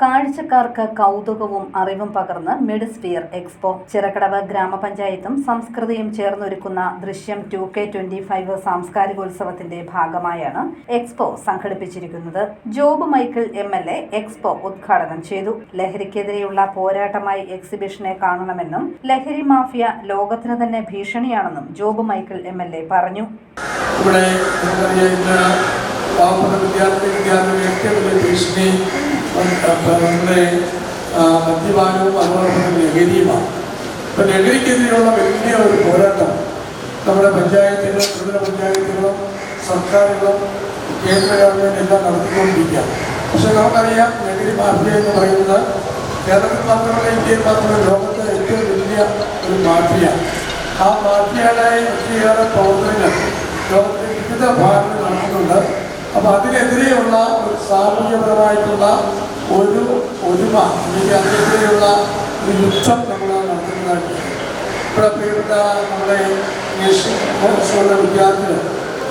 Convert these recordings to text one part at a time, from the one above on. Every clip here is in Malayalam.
കാഴ്ചക്കാർക്ക് കൗതുകവും അറിവും പകർന്ന് മിഡ്സ്ഫിയർ എക്സ്പോ. ചിറക്കടവ് ഗ്രാമപഞ്ചായത്തും സംസ്കൃതിയും ചേർന്നൊരുക്കുന്ന Drishyam two K twenty five സാംസ്കാരികോത്സവത്തിന്റെ ഭാഗമായാണ് എക്സ്പോ സംഘടിപ്പിച്ചിരിക്കുന്നത്. Job Michael M L A expo ഉദ്ഘാടനം ചെയ്തു. ലഹരിക്കെതിരെയുള്ള പോരാട്ടമായി എക്സിബിഷനെ കാണണമെന്നും ലഹരി മാഫിയ ലോകത്തിന് തന്നെ ഭീഷണിയാണെന്നും Job Michael M L A പറഞ്ഞു. ഇവിടെ പാവപ്പെട്ട വിദ്യാർത്ഥി വിദ്യാർത്ഥികളുടെ ഏറ്റവും വലിയ ഭീഷണി നമ്മുടെ മദ്യപാനവും തന്നെ ലഹരിയുമാണ് ഇപ്പം ലഹരിക്കെതിരെയുള്ള വലിയ ഒരു പോരാട്ടം നമ്മുടെ പഞ്ചായത്തുകളും ത്രിതല പഞ്ചായത്തുകളും സർക്കാരുകളും കേന്ദ്ര ഗവൺമെന്റ് എല്ലാം നടത്തിക്കൊണ്ടിരിക്കുക പക്ഷെ നമുക്കറിയാം ലഹരി മാഫിയ എന്ന് പറയുന്നത് കേരളത്തിൽ മാത്രമല്ല ഇന്ത്യയിൽ മാത്രമല്ല ലോകത്തെ ഏറ്റവും വലിയ ഒരു മാഫിയ ആ മാഫിയയുടെ ഒത്തിരിയേറെ പ്രവർത്തനങ്ങൾ ലോകത്തിന്റെ വിവിധ ഭാഗങ്ങളിൽ അതിനെതിരെയുള്ള സാമൂഹ്യപരമായിട്ടുള്ള ഒരു ഒരുമ അല്ലെങ്കിൽ അതിനെതിരെയുള്ള ഒരു യുദ്ധം നമ്മൾ നടത്തുന്നതായിട്ട് ഇവിടെ പ്രിയപ്പെട്ട നമ്മുടെ ഇംഗ്ലീഷ് വിദ്യാർത്ഥികൾ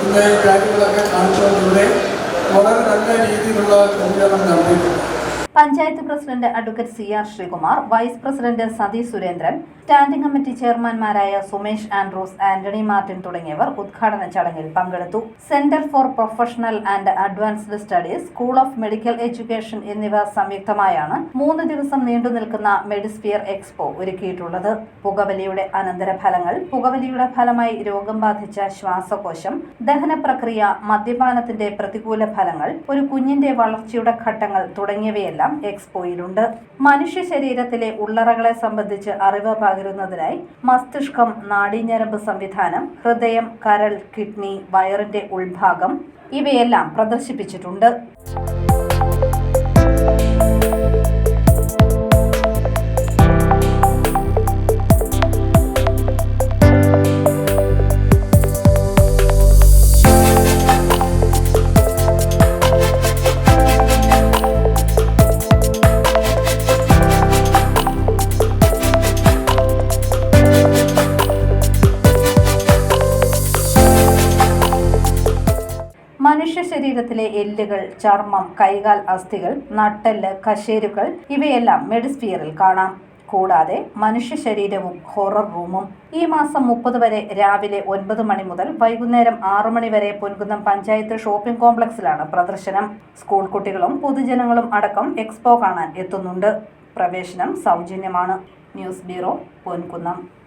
ഇന്ന് കാര്യങ്ങളൊക്കെ കാണിച്ചുകൊണ്ടിവിടെ വളരെ നല്ല രീതിയിലുള്ള ക്രമീകരണം നടത്തിയിട്ടുണ്ട്. Panchayat president advocate C R Sreekumar vice president Sathi Surendran standing committee ചെയർമാൻമാരായ Sumesh Andrews Antony Martin തുടങ്ങിയവർ ഉദ്ഘാടന ചടങ്ങിൽ പങ്കെടുത്തു. Centre for professional and advanced studies school of medical education എന്നിവ സംയുക്തമായാണ് മൂന്ന് ദിവസം നീണ്ടു നിൽക്കുന്ന മെഡിസ്ഫിയർ എക്സ്പോ ഒരുക്കിയിട്ടുള്ളത്. പുകവലിയുടെ അനന്തരഫലങ്ങൾ പുകവലിയുടെ ഫലമായി രോഗം ബാധിച്ച ശ്വാസകോശം ദഹന പ്രക്രിയ മദ്യപാനത്തിന്റെ പ്രതികൂല ഫലങ്ങൾ ഒരു കുഞ്ഞിന്റെ വളർച്ചയുടെ ഘട്ടങ്ങൾ തുടങ്ങിയവയെല്ലാം എക്സ്പോയിലുണ്ട്. മനുഷ്യ ശരീരത്തിലെ ഉള്ളറകളെ സംബന്ധിച്ച് അറിവ് പകരുന്നതിനായി മസ്തിഷ്കം നാഡീഞരമ്പ് സംവിധാനം ഹൃദയം കരൾ കിഡ്നി വയറിന്റെ ഉൾഭാഗം ഇവയെല്ലാം പ്രദർശിപ്പിച്ചിട്ടുണ്ട്. മനുഷ്യ ശരീരത്തിലെ എല്ലുകൾ ചർമ്മം കൈകാൽ അസ്ഥികൾ നട്ടെല്ല് കശേരുകൾ ഇവയെല്ലാം മെഡിസ്ഫിയറിൽ കാണാം. കൂടാതെ മനുഷ്യ ശരീരവും ഹൊറർ റൂമും. ഈ മാസം മുപ്പത് വരെ രാവിലെ ഒൻപത് മണി മുതൽ വൈകുന്നേരം ആറു മണി വരെ പൊൻകുന്നം പഞ്ചായത്ത് ഷോപ്പിംഗ് കോംപ്ലക്സിലാണ് പ്രദർശനം. സ്കൂൾ കുട്ടികളും പൊതുജനങ്ങളും അടക്കം എക്സ്പോ കാണാൻ എത്തുന്നുണ്ട്. പ്രവേശനം സൗജന്യമാണ്. News bureau Ponkunnam.